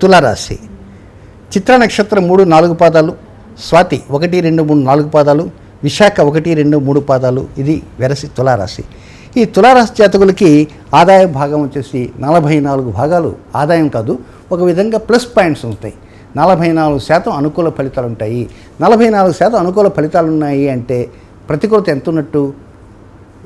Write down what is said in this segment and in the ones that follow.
తులారాశి. చిత్ర నక్షత్రం మూడు నాలుగు పాదాలు. స్వాతి ఒకటి రెండు మూడు నాలుగు పాదాలు. విశాఖ ఒకటి రెండు మూడు పాదాలు. ఇది వెరసి తులారాశి. ఈ తులారాశి జాతకులకి ఆదాయ భాగం వచ్చేసి నలభై నాలుగు భాగాలు. ఆదాయం కాదు ఒక విధంగా ప్లస్ పాయింట్స్ ఉంటాయి. నలభై నాలుగు శాతం అనుకూల ఫలితాలు ఉంటాయి. నలభై నాలుగు శాతం అనుకూల ఫలితాలు ఉన్నాయి అంటే ప్రతికూలత ఎంత ఉన్నట్టు?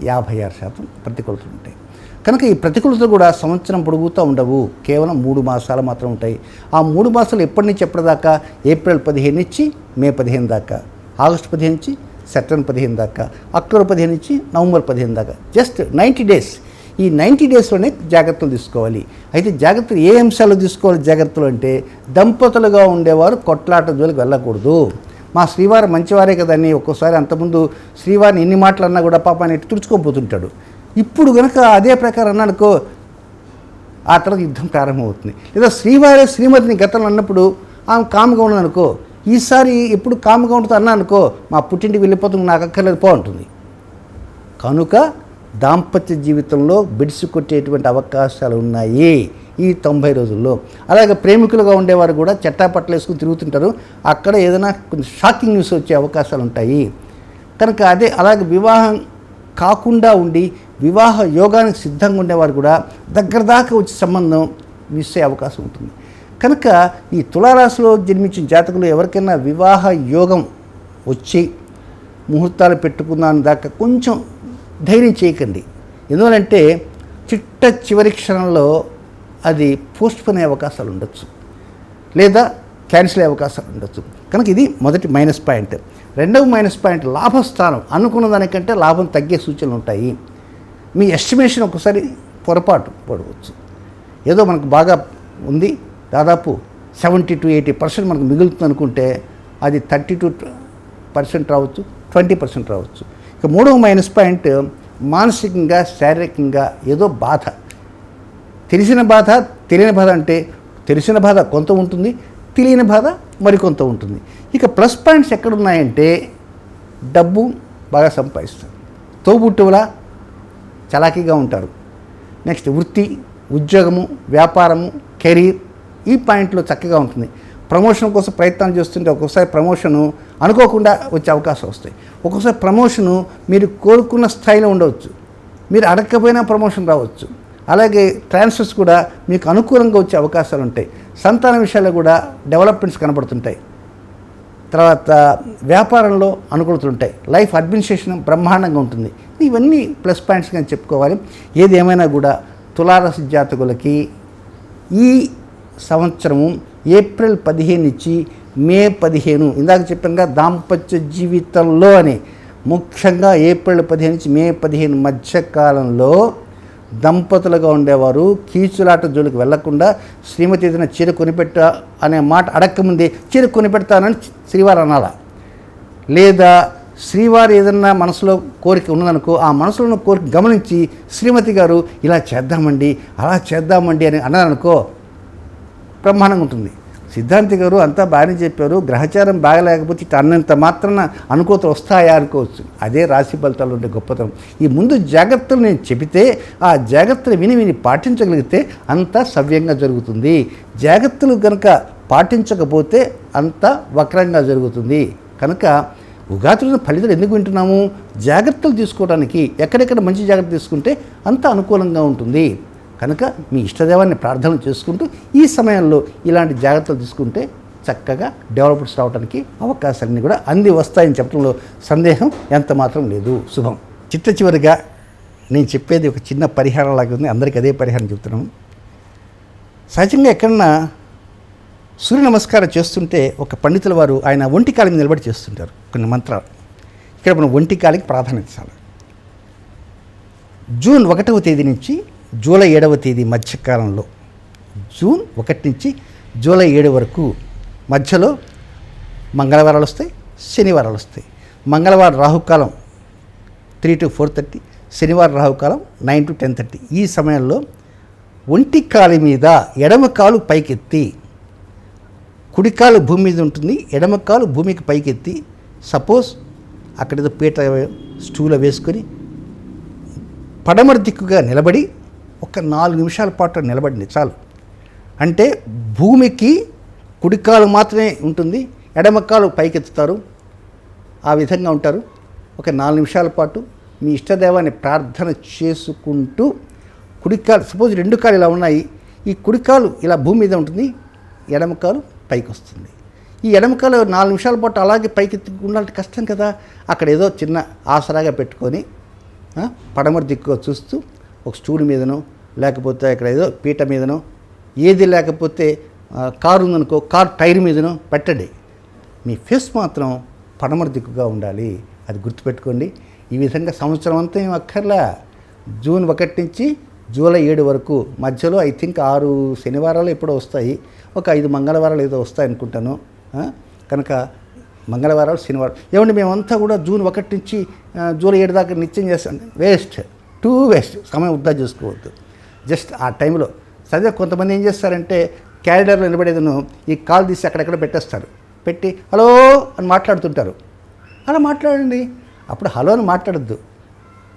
యాభై ఆరు శాతం ప్రతికూలతలు ఉంటాయి. కనుక ఈ ప్రతికూలతలు కూడా సంవత్సరం పొడుగుతూ ఉండవు. కేవలం మూడు మాసాలు మాత్రం ఉంటాయి. ఆ మూడు మాసాలు ఎప్పటి నుంచి ఎప్పటిదాకా ఏప్రిల్ పదిహేను నుంచి మే పదిహేను దాకా. ఆగస్టు పదిహేను నుంచి సెప్టెంబర్ పదిహేను దాకా. అక్టోబర్ పదిహేను నుంచి నవంబర్ పదిహేను దాకా. Just ninety days. ఈ నైంటీ డేస్లోనే జాగ్రత్తలు తీసుకోవాలి. అయితే జాగ్రత్తలు ఏ అంశాలు తీసుకోవాలి జాగ్రత్తలు అంటే దంపతులుగా ఉండేవారు కొట్లాట జోలికి వెళ్ళకూడదు. మా శ్రీవారు మంచివారే కదని ఒక్కోసారి అంతకుముందు శ్రీవారిని ఎన్ని మాటలు అన్నా కూడా పాపాన్ని ఎట్టు తుడుచుకోపోతుంటాడు ఇప్పుడు కనుక అదే ప్రకారం అన్నాడుకో ఆ తర్వాత యుద్ధం ప్రారంభమవుతుంది. లేదా శ్రీవారి శ్రీమతిని గతంలో అన్నప్పుడు ఆమె కామ్గా అనుకో ఈసారి ఎప్పుడు కామ్గా ఉంటుంది అన్నా అనుకో మా పుట్టింటికి వెళ్ళిపోతుంది నాకు అక్కర్లేదు బాగుంటుంది కనుక దాంపత్య జీవితంలో బిడిసి కొట్టేటువంటి అవకాశాలు ఉన్నాయి ఈ తొంభై రోజుల్లో. అలాగే ప్రేమికులుగా ఉండేవారు కూడా చట్టాపట్టలు వేసుకుని తిరుగుతుంటారు. అక్కడ ఏదైనా కొంచెం షాకింగ్ న్యూస్ వచ్చే అవకాశాలు ఉంటాయి. కనుక అదే అలాగే వివాహం కాకుండా ఉండి వివాహ యోగానికి సిద్ధంగా ఉండేవారు కూడా దగ్గర దాకా వచ్చే సంబంధం మిస్ అయ్యే అవకాశం ఉంటుంది. కనుక ఈ తులారాశిలో జన్మించిన జాతకులు ఎవరికైనా వివాహ యోగం వచ్చి ముహూర్తాలు పెట్టుకున్నాను దాకా కొంచెం ధైర్యం చేయకండి. ఎందువలంటే చిట్ట చివరి క్షణంలో అది పోస్ట్పోన్ అయ్యే అవకాశాలు ఉండొచ్చు. లేదా క్యాన్సిల్ అయ్యే అవకాశాలు ఉండొచ్చు. కనుక ఇది మొదటి మైనస్ పాయింట్ రెండవ మైనస్ పాయింట్ లాభస్థానం. అనుకున్న దానికంటే లాభం తగ్గే సూచనలు ఉంటాయి. మీ ఎస్టిమేషన్ ఒకసారి పొరపాటు పడవచ్చు. ఏదో మనకు బాగా ఉంది దాదాపు సెవెంటీ టు ఎయిటీ పర్సెంట్ మనకు మిగులుతుంది అనుకుంటే అది థర్టీ టు పర్సెంట్ రావచ్చు ట్వంటీ పర్సెంట్ రావచ్చు. ఇక మూడవ మైనస్ పాయింట్ మానసికంగా శారీరకంగా ఏదో బాధ. తెలిసిన బాధ తెలియని బాధ అంటే తెలిసిన బాధ కొంత ఉంటుంది తెలియని బాధ మరికొంత ఉంటుంది. ఇక ప్లస్ పాయింట్స్ ఎక్కడున్నాయంటే డబ్బు బాగా సంపాదిస్తారు. తోబుట్టువుల చలాకీగా ఉంటారు. నెక్స్ట్ వృత్తి ఉద్యోగము వ్యాపారము కెరీర్ ఈ పాయింట్లో చక్కగా ఉంటుంది. ప్రమోషన్ కోసం ప్రయత్నం చేస్తుంటే ఒక్కొక్కసారి ప్రమోషను అనుకోకుండా వచ్చే అవకాశం వస్తాయి. ఒక్కొక్కసారి ప్రమోషను మీరు కోరుకున్న స్థాయిలో ఉండవచ్చు. మీరు అడగకపోయినా ప్రమోషన్ రావచ్చు. అలాగే ట్రాన్స్ఫర్స్ కూడా మీకు అనుకూలంగా వచ్చే అవకాశాలు ఉంటాయి. సంతాన విషయాల్లో కూడా డెవలప్మెంట్స్ కనబడుతుంటాయి. తర్వాత వ్యాపారంలో అనుకూలతలు ఉంటాయి. లైఫ్ అడ్మినిస్ట్రేషన్ బ్రహ్మాండంగా ఉంటుంది. ఇవన్నీ ప్లస్ పాయింట్స్గా చెప్పుకోవాలి. ఏది ఏమైనా కూడా తులారాశి జాతకులకి ఈ సంవత్సరము ఏప్రిల్ పదిహేను నుంచి మే పదిహేను ఇందాక చెప్పాక దాంపత్య జీవితంలో అని. ముఖ్యంగా ఏప్రిల్ పదిహేను నుంచి మే పదిహేను మధ్య కాలంలో దంపతులుగా ఉండేవారు. కీచులాట జోలికి వెళ్ళకుండా శ్రీమతి ఏదైనా చీర కొనిపెట్ట అనే మాట అడక్కముందే చీర కొనిపెడతానని శ్రీవారు అనాల. లేదా శ్రీవారు ఏదన్నా మనసులో కోరిక ఉన్నదనుకో ఆ మనసులో కోరిక గమనించి శ్రీమతి గారు ఇలా చేద్దామండి అలా చేద్దామండి అని అన్నారనుకో బ్రహ్మాండంగా ఉంటుంది. సిద్ధాంతి గారు అంతా బాగానే చెప్పారు. గ్రహచారం బాగలేకపోతే తనంత అన్నంత మాత్రాన అనుకోతలు వస్తాయా అనుకోవచ్చు. అదే రాశి ఫలితాలు ఉండే గొప్పతనం. ఈ ముందు జాగ్రత్తలు నేను చెబితే ఆ జాగ్రత్తలు విని విని పాటించగలిగితే అంతా సవ్యంగా జరుగుతుంది. జాగ్రత్తలు కనుక పాటించకపోతే అంతా వక్రంగా జరుగుతుంది. కనుక ఉగాదిలో ఫలితాలు ఎందుకు వింటున్నాము? జాగ్రత్తలు తీసుకోవడానికి ఎక్కడెక్కడ మంచి జాగ్రత్త తీసుకుంటే అంత అనుకూలంగా ఉంటుంది. కనుక మీ ఇష్టదేవాన్ని ప్రార్థన చేసుకుంటూ ఈ సమయంలో ఇలాంటి జాగ్రత్తలు తీసుకుంటే చక్కగా డెవలప్మెంట్స్ రావడానికి అవకాశాలన్నీ కూడా అంది వస్తాయని చెప్పడంలో సందేహం ఎంత మాత్రం లేదు. శుభం. చిట్ట చివరిగా నేను చెప్పేది ఒక చిన్న పరిహారం లాగా ఉంది. అందరికీ అదే పరిహారం చెప్తున్నాను సహజంగా ఎక్కడన్నా సూర్య నమస్కారం చేస్తుంటే ఒక పండితుల వారు ఆయన ఒంటి కాలం మీద నిలబడి చేస్తుంటారు. కొన్ని మంత్రాలు. ఇక్కడ మనం ఒంటి కాలికి ప్రాధాన్యత ఇస్తాను జూన్ ఒకటవ తేదీ నుంచి జూలై ఏడవ తేదీ మధ్యకాలంలో జూన్ ఒకటి నుంచి జూలై ఏడు వరకు మధ్యలో మంగళవారాలు వస్తాయి శనివారాలు వస్తాయి. మంగళవారం రాహుకాలం త్రీ టు ఫోర్ థర్టీ శనివారం రాహుకాలం నైన్ టు టెన్ థర్టీ ఈ సమయంలో ఒంటి కాలు మీద ఎడమ కాలు పైకెత్తి కుడికాలు భూమి మీద ఉంటుంది ఎడమ కాలు భూమికి పైకెత్తి సపోజ్ అక్కడ ఏదో పీట స్టూలో వేసుకొని పడమర దిక్కుగా నిలబడి ఒక నాలుగు నిమిషాల పాటు నిలబడింది చాలు. అంటే భూమికి కుడికాలు మాత్రమే ఉంటుంది ఎడమకాలు పైకెత్తుతారు ఆ విధంగా ఉంటారు. ఒక నాలుగు నిమిషాల పాటు మీ ఇష్టదేవాన్ని ప్రార్థన చేసుకుంటూ కుడికాలు సపోజ్ రెండు కాలు ఇలా ఉన్నాయి ఈ కుడికాలు ఇలా భూమి మీద ఉంటుంది ఎడమకాలు పైకి వస్తుంది ఈ ఎడమకాలు నాలుగు నిమిషాల పాటు అలాగే పైకి ఉండాలంటే కష్టం కదా అక్కడ ఏదో చిన్న ఆసరాగా పెట్టుకొని పడమర దిక్కుగా చూస్తూ ఒక స్టూల్ మీదనో లేకపోతే ఇక్కడ ఏదో పీట మీదనో ఏది లేకపోతే కారు ఉందనుకో కారు టైర్ మీదనో పెట్టండి. మీ ఫేస్ మాత్రం పడమర దిక్కుగా ఉండాలి. అది గుర్తుపెట్టుకోండి. ఈ విధంగా సంవత్సరం అంతా ఏం అక్కర్లా. జూన్ ఒకటి నుంచి జూలై ఏడు వరకు మధ్యలో ఐ థింక్ ఆరు శనివారాలు ఎప్పుడో వస్తాయి. ఒక ఐదు మంగళవారాలు ఏదో వస్తాయి అనుకుంటాను. కనుక మంగళవారాలు శనివారం ఏమంటే మేమంతా కూడా జూన్ ఒకటి నుంచి జూలై ఏడు దాకా నిత్యం చేస్తాం. వేస్ట్. టూ వేస్ట్ సమయం వృద్ధా చేసుకోవద్దు. జస్ట్ ఆ టైంలో. సరే కొంతమంది ఏం చేస్తారంటే క్యారిడర్లో నిలబడేదను ఈ కాల్ తీసి అక్కడెక్కడ పెట్టేస్తారు. పెట్టి హలో అని మాట్లాడుతుంటారు. అలా మాట్లాడండి. అప్పుడు హలో అని మాట్లాడద్దు.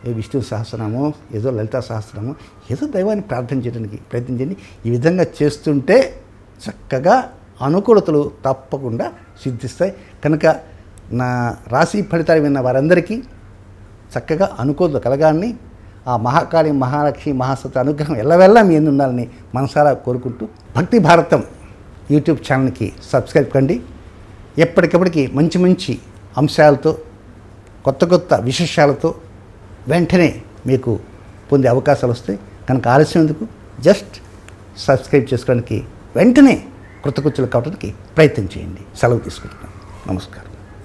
ఏ విష్ణు సహస్రనామో ఏదో లలితా సహస్రనామో ఏదో దైవాన్ని ప్రార్థన చేయడానికి ప్రయత్నం చేయండి. ఈ విధంగా చేస్తుంటే చక్కగా అనుకూలతలు తప్పకుండా సిద్ధిస్తాయి. కనుక నా రాశి ఫలితాలు విన్న వారందరికీ చక్కగా అనుకూలత కలగాన్ని ఆ మహాకాళి మహాలక్ష్మి మహాసత అనుగ్రహం ఎల్లవెల్లా మీ ఎందు ఉండాలని మనసారా కోరుకుంటూ భక్తి భారతం యూట్యూబ్ ఛానల్కి సబ్స్క్రైబ్ కండి. ఎప్పటికప్పటికి మంచి మంచి అంశాలతో కొత్త కొత్త విశేషాలతో వెంటనే మీకు పొందే అవకాశాలు వస్తాయి. కనుక ఆలస్యం ఎందుకు? జస్ట్ సబ్స్క్రైబ్ చేసుకోవడానికి వెంటనే కృతకృత్యులు కావడానికి ప్రయత్నం చేయండి. సెలవు తీసుకుంటున్నాను నమస్కారం.